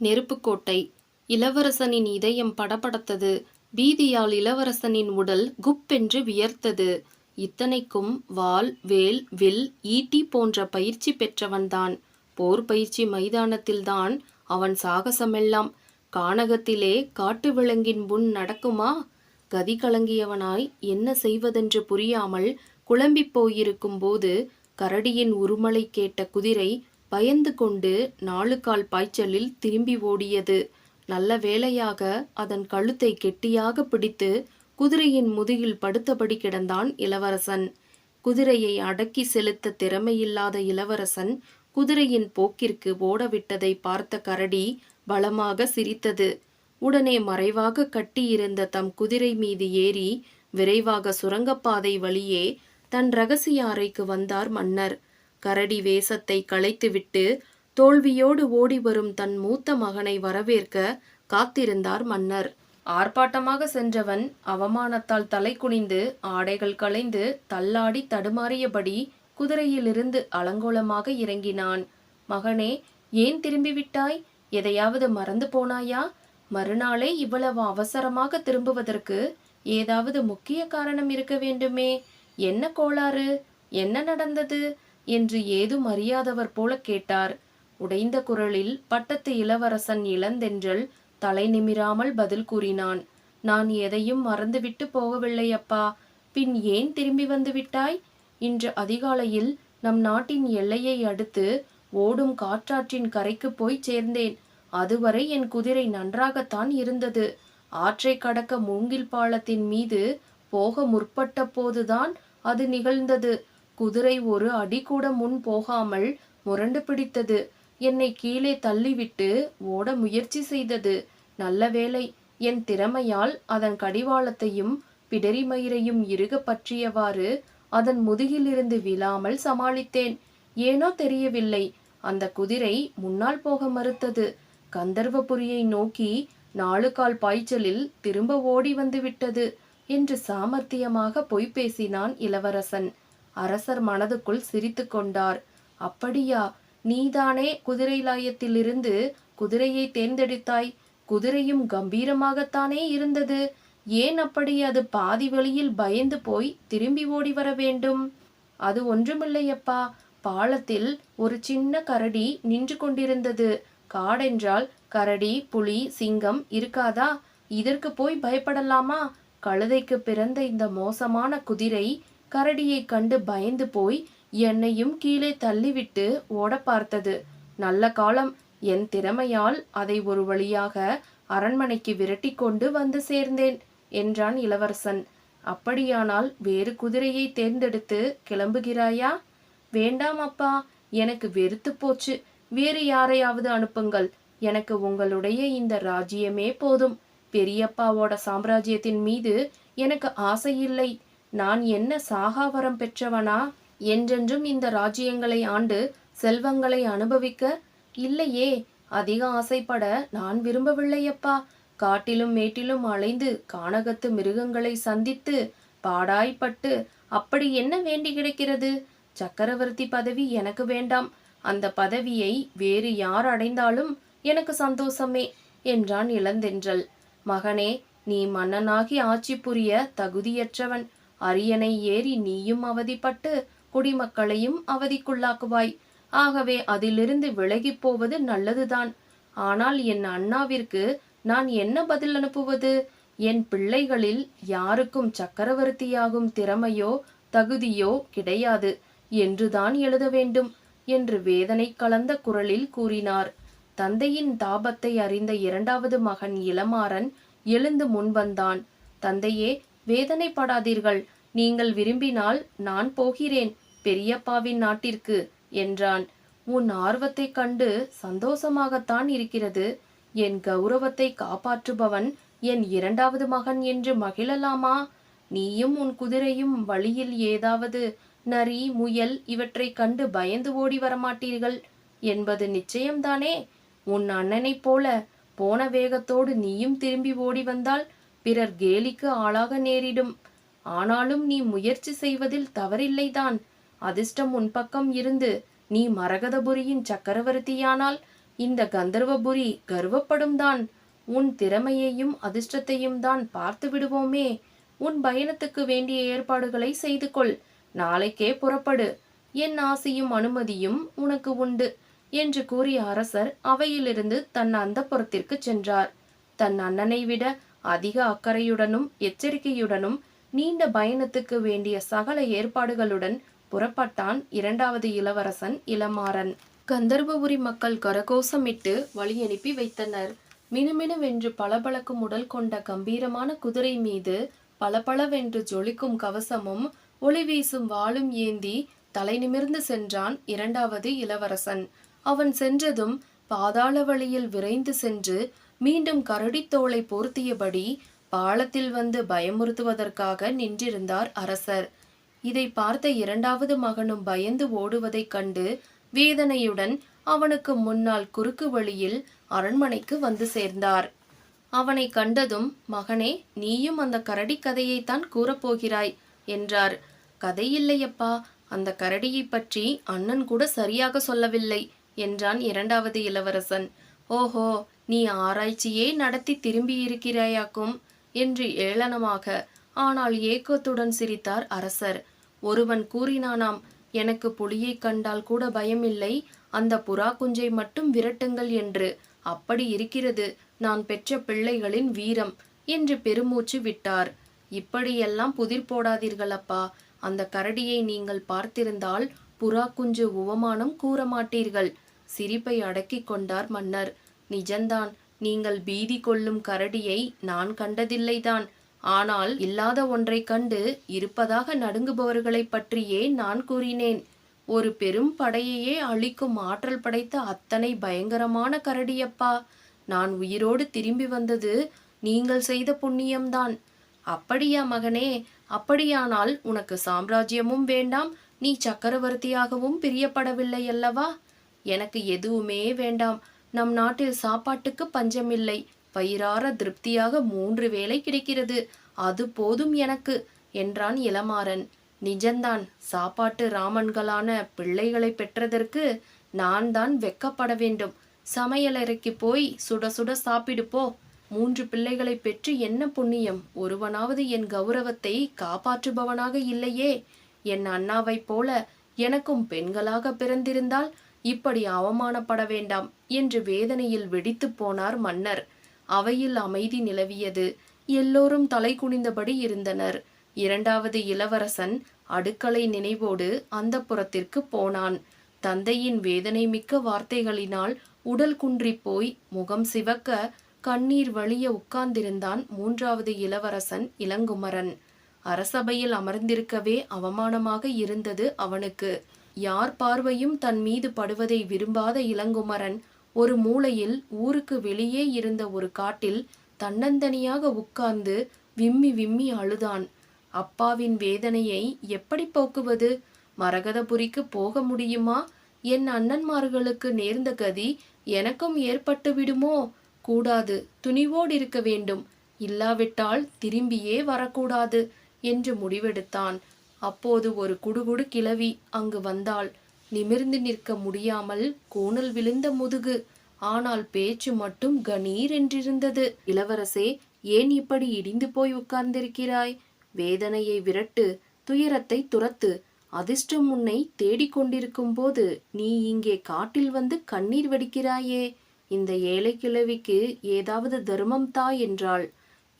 நெருப்புக்கோட்டை. இளவரசனின் இதயம் படபடத்தது. பீதியால் இளவரசனின் உடல் குப்பென்று வியர்த்தது. இத்தனைக்கும் வால் வேல் வில் ஈட்டி போன்ற பயிற்சி பெற்றவன்தான். போர் பயிற்சி மைதானத்தில்தான் அவன் சாகசமெல்லாம். கானகத்திலே காட்டு விலங்கின் முன் நடக்குமா? கதி கலங்கியவனாய் என்ன செய்வதென்று புரியாமல் குழம்பிப் போயிருக்கும் போது கரடியின் உருமலை கேட்ட குதிரை பயந்து கொண்டு நாலுகால் பாய்ச்சலில் திரும்பி ஓடியது. நல்ல வேளையாக அதன் கழுத்தை கெட்டியாக பிடித்து குதிரையின் முதுகில் படுத்தபடி கிடந்தான் இளவரசன். குதிரையை அடக்கி செலுத்த திறமையில்லாத இளவரசன் குதிரையின் போக்கிற்கு ஓடவிட்டதை பார்த்த கரடி பலமாக சிரித்தது. உடனே மறைவாக கட்டியிருந்த தம் குதிரை மீது ஏறி விரைவாக சுரங்கப்பாதை வழியே தன் ரகசிய அறைக்கு வந்தார் மன்னர். கரடி வேஷத்தை களைத்துவிட்டு தோல்வியோடு ஓடி வரும் தன் மூத்த மகனை வரவேற்க காத்திருந்தார் மன்னர். ஆர்ப்பாட்டமாக சென்றவன் அவமானத்தால் தலை குனிந்து ஆடைகள் களைந்து தள்ளாடி தடுமாறியபடி குதிரையிலிருந்து அலங்கோலமாக இறங்கினான். மகனே ஏன் திரும்பிவிட்டாய்? எதையாவது மறந்து போனாயா? மறுநாளே இவ்வளவு அவசரமாக திரும்புவதற்கு ஏதாவது முக்கிய காரணம் இருக்க வேண்டுமே. என்ன கோளாறு? என்ன நடந்தது? என்று ஏதும் அறியாதவர் போல கேட்டார். உடைந்த குரலில் பட்டத்து இளவரசன் இளந்தென்றல் தலை நிமிராமல் பதில் கூறினான். நான் எதையும் மறந்துவிட்டு போகவில்லை அப்பா. பின் ஏன் திரும்பி வந்து விட்டாய்? இன்று அதிகாலையில் நம் நாட்டின் எல்லையை அடுத்து ஓடும் காற்றாற்றின் கரைக்கு போய் சேர்ந்தேன். அதுவரை என் குதிரை நன்றாகத்தான் இருந்தது. ஆற்றை கடக்க மூங்கில் பாலத்தின் மீது போக முற்பட்ட போதுதான் அது நிகழ்ந்தது. குதிரை ஒரு அடி கூட முன் போகாமல் முரண்டு பிடித்தது. என்னை கீழே தள்ளிவிட்டு ஓட முயற்சி செய்தது. நல்ல வேளை என் திறமையால் அதன் கடிவாளத்தையும் பிடரிமயிரையும் இறுக பற்றியவாறு அதன் முதுகிலிருந்து விழாமல் சமாளித்தேன். ஏனோ தெரியவில்லை அந்த குதிரை முன்னால் போக மறுத்தது. கந்தர்வபுரியை நோக்கி நாலு கால் பாய்ச்சலில் திரும்ப ஓடி வந்து விட்டது என்று சாமர்த்தியமாக பொய் பேசினான் இளவரசன். அரசர் மனதுக்குள் சிரித்து கொண்டார். அப்படியா நீதானே குதிரை லாயத்திலிருந்து குதிரையை தேர்ந்தெடுத்தாய்? குதிரையும் கம்பீரமாகத்தானே இருந்தது? ஏன் அப்படி அது பாதி வழியில் பயந்து போய் திரும்பி ஓடி வர வேண்டும்? அது ஒன்றுமில்லையப்பா. பாலத்தில் ஒரு சின்ன கரடி நின்று கொண்டிருந்தது. காடென்றால் கரடி புலி சிங்கம் இருக்காதா? இதற்கு போய் பயப்படலாமா? கழுதைக்கு பிறந்த இந்த மோசமான குதிரை கரடியை கண்டு பயந்து போய் என்னையும் கீழே தள்ளிவிட்டு ஓட பார்த்தது. நல்ல காலம். என் திறமையால் அதை ஒரு வழியாக அரண்மனைக்கு விரட்டி கொண்டு வந்து சேர்ந்தேன் என்றான் இளவரசன். அப்படியானால் வேறு குதிரையை தேர்ந்தெடுத்து கிளம்புகிறாயா? வேண்டாம் அப்பா எனக்கு வெறுத்து போச்சு. வேறு யாரையாவது அனுப்புங்கள். எனக்கு உங்களுடைய இந்த ராஜ்யமே போதும். பெரியப்பாவோட சாம்ராஜ்யத்தின் மீது எனக்கு ஆசை இல்லை நான் என்ன சாகாவரம் பெற்றவனா? என்றென்றும் இந்த ராஜ்யங்களை ஆண்டு செல்வங்களை அனுபவிக்க இல்லையே. அதிக ஆசைப்பட நான் விரும்பவில்லையப்பா. காட்டிலும் மேட்டிலும் அலைந்து கானகத்து மிருகங்களை சந்தித்து பாடாய்ப்பட்டு அப்படி என்ன வேண்டி கிடைக்கிறது? சக்கரவர்த்தி பதவி எனக்கு வேண்டாம். அந்த பதவியை வேறு யார் அடைந்தாலும் எனக்கு சந்தோஷமே என்றான் இளந்தென்றல். மகனே நீ மன்னனாகி ஆட்சி புரிய தகுதியற்றவன். அரியணை ஏறி நீயும் அவதிப்பட்டு குடிமக்களையும் அவதிக்குள்ளாக்குவாய். ஆகவே அதிலிருந்து விலகிப் போவது நல்லதுதான். ஆனால் என் அண்ணாவிற்கு நான் என்ன பதில் அனுப்புவது? என் பிள்ளைகளில் யாருக்கும் சக்கரவர்த்தியாகும் திறமையோ தகுதியோ கிடையாது. என்றுதான் எழுத வேண்டும் என்று வேதனை கலந்த குரலில் கூறினார். தந்தையின் தாபத்தை அறிந்த இரண்டாவது மகன் இளமாறன் எழுந்து முன்வந்தான். தந்தையே வேதனைப்படாதீர்கள். நீங்கள் விரும்பினால் நான் போகிறேன். பெரியப்பாவின் நாட்டிற்கு என்றான். உன் ஆர்வத்தைக் கண்டு சந்தோஷமாகத்தான் இருக்கிறது. என் கௌரவத்தை காப்பாற்றுபவன் என் இரண்டாவது மகன் என்று மகிழலாமா? நீயும் உன் குதிரையும் வழியில் ஏதாவது நரி முயல் இவற்றைக் கண்டு பயந்து ஓடி வரமாட்டீர்கள். என்பது நிச்சயம்தானே? உன் அண்ணனைப் போல போன வேகத்தோடு நீயும் திரும்பி ஓடி வந்தால் பிறர் கேலிக்கு ஆளாக நேரிடும். ஆனாலும் நீ முயற்சி செய்வதில் தவறில்லைதான். அதிர்ஷ்டம் உன் பக்கம் இருந்து. நீ மரகதபுரியின் சக்கரவர்த்தியானால் இந்த கந்தர்வபுரி கர்வப்படும் தான் உன் திறமையையும் அதிர்ஷ்டத்தையும் தான் பார்த்து விடுவோமே. உன் பயணத்துக்கு வேண்டிய ஏற்பாடுகளை செய்து கொள். நாளைக்கே புறப்படு. என் ஆசையும் அனுமதியும் உனக்கு உண்டு என்று கூறிய அரசர் அவையிலிருந்து தன் அந்தப்புறத்திற்கு சென்றார். தன் அண்ணனை விட அதிக அக்கறையுடனும் எச்சரிக்கையுடனும் நீண்ட பயணத்துக்கு வேண்டிய சகல ஏற்பாடுகளுடன் புறப்பட்டான் இரண்டாவது இளவரசன் இளமாறன். கந்தர்வபுரி மக்கள் கரகோஷமிட்டு வழியனுப்பி வைத்தனர். மினுமினுவென்று பளபளக்கும் உடல் கொண்ட கம்பீரமான குதிரை மீது பளபளவென்று ஜொலிக்கும் கவசமும் ஒளி வீசும் வாளும் ஏந்தி தலை நிமிர்ந்து சென்றான் இரண்டாவது இளவரசன். அவன் சென்றதும் பாதாள வழியில் விரைந்து சென்று மீண்டும் கரடித்தோலை போர்த்தியபடி பாலத்தில் வந்து பயமுறுத்துவதற்காக நின்றிருந்தார் அரசர். இதை பார்த்த இரண்டாவது மகனும் பயந்து ஓடுவதைக் கண்டு வேதனையுடன் அவனுக்கு முன்னால் குறுக்கு வழியில் அரண்மனைக்கு வந்து சேர்ந்தார். அவனை கண்டதும் மகனே நீயும் அந்த கரடி கதையைத்தான் கூறப்போகிறாய் என்றார். கதையில்லையப்பா அந்த கரடியை பற்றி அண்ணன் கூட சரியாக சொல்லவில்லை என்றான் இரண்டாவது இளவரசன். ஓஹோ! நீ ஆராய்ச்சியே நடத்தி திரும்பியிருக்கிறாயாக்கும் என்று ஏளனமாக ஆனால் ஏக்கத்துடன் சிரித்தார் அரசர். ஒருவன் கூறினானாம் எனக்கு புலியைக் கண்டால் கூட பயமில்லை. அந்த புறா குஞ்சை மட்டும் விரட்டுங்கள் என்று. அப்படி இருக்கிறது. நான் பெற்ற பிள்ளைகளின் வீரம் என்று பெருமூச்சு விட்டார். இப்படியெல்லாம் புதிர் போடாதீர்கள் அப்பா அந்த கரடியை நீங்கள் பார்த்திருந்தால் புறா குஞ்சு உவமானம் கூறமாட்டீர்கள் சிரிப்பை அடக்கிக் கொண்டார் மன்னர். நிஜந்தான். நீங்கள் பீதி கொள்ளும் கரடியை நான் கண்டதில்லைதான். ஆனால் இல்லாத ஒன்றைக் கண்டு இருப்பதாக நடுங்குபவர்களைப் பற்றியே நான் கூறினேன். ஒரு பெரும் படையையே அழிக்கும் ஆற்றல் படைத்த அத்தனை பயங்கரமான கரடியப்பா. நான் உயிரோடு திரும்பி வந்தது நீங்கள் செய்த புண்ணியம்தான். அப்படியா மகனே அப்படியானால் உனக்கு சாம்ராஜ்யமும் வேண்டாம் நீ சக்கரவர்த்தியாகவும் பிரியப்படவில்லை அல்லவா எனக்கு எதுவுமே வேண்டாம். நம் நாட்டில் சாப்பாட்டுக்கு பஞ்சமில்லை. வயிறார திருப்தியாக மூன்று வேளை கிடைக்கிறது. அது போதும் எனக்கு என்றான் இளமாறன். நிஜந்தான் சாப்பாட்டு ராமன்களான பிள்ளைகளை பெற்றதற்கு நான் தான் வெக்கப்பட வேண்டும். சமையலறைக்கு போய் சுட சுட சாப்பிடு போ மூன்று பிள்ளைகளை பெற்று என்ன புண்ணியம்? ஒருவனாவது என் கௌரவத்தை காப்பாற்றுபவனாக இல்லையே. என் அண்ணாவைப் போல எனக்கும் பெண்களாக பிறந்திருந்தால் இப்படி அவமானப்பட வேண்டாம் என்று வேதனையில் வெடித்துப் போனார் மன்னர். அவையில் அமைதி நிலவியது. எல்லோரும் தலை குனிந்தபடி இருந்தனர். இரண்டாவது இளவரசன் அடுக்களை நினைவோடு அந்த புறத்திற்கு போனான். தந்தையின் வேதனை மிக்க வார்த்தைகளினால் உடல் குன்றிப் போய் முகம் சிவக்க கண்ணீர் வழிய உட்கார்ந்திருந்தான் மூன்றாவது இளவரசன் இளங்குமரன். அரசபையில் அமர்ந்திருக்கவே அவமானமாக இருந்தது அவனுக்கு. யார் பார்வையும் தன் மீது படுவதை விரும்பாத இளங்குமரன் ஒரு மூலையில் ஊருக்கு வெளியே இருந்த ஒரு காட்டில் தன்னந்தனியாக உட்கார்ந்து விம்மி விம்மி அழுதான். அப்பாவின் வேதனையை எப்படி போக்குவது? மரகதபுரிக்கு போக முடியுமா? என் அண்ணன்மார்களுக்கு நேர்ந்த கதி எனக்கும் ஏற்பட்டு விடுமோ? கூடாது துணிவோடு இருக்க வேண்டும். இல்லாவிட்டால் திரும்பியே வரக்கூடாது என்று முடிவெடுத்தான். அப்போது ஒரு குடுகுடு கிழவி அங்கு வந்தாள். நிமிர்ந்து நிற்க முடியாமல் கோணல் விழுந்த முதுகு. ஆனால் பேச்சு மட்டும் கணீர் என்றிருந்தது. இளவரசே ஏன் இப்படி இடிந்து போய் உட்கார்ந்திருக்கிறாய்? வேதனையை விரட்டு துயரத்தை துரத்து அதிர்ஷ்டம் உன்னை தேடிக்கொண்டிருக்கும் போது நீ இங்கே காட்டில் வந்து கண்ணீர் வடிக்கிறாயே. இந்த ஏழை கிழவிக்கு ஏதாவது தர்மம் தா என்றாள்.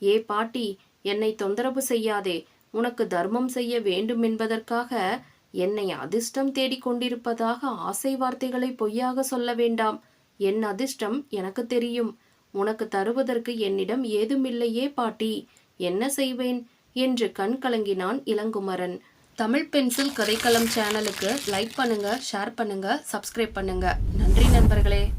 ஏ பாட்டி என்னை தொந்தரவு செய்யாதே. உனக்கு தர்மம் செய்ய வேண்டும் என்பதற்காக என்னை அதிர்ஷ்டம் தேடிக் கொண்டிருப்பதாக ஆசை வார்த்தைகளை பொய்யாக சொல்ல வேண்டாம். என் அதிர்ஷ்டம் எனக்கு தெரியும். உனக்கு தருவதற்கு என்னிடம் ஏதுமில்லையே பாட்டி. என்ன செய்வேன்? என்று கண் கலங்கினான் இளங்குமரன். தமிழ் பென்சில் கதைக்களம் சேனலுக்கு லைக் பண்ணுங்க ஷேர் பண்ணுங்க சப்ஸ்கிரைப் பண்ணுங்க. நன்றி நண்பர்களே.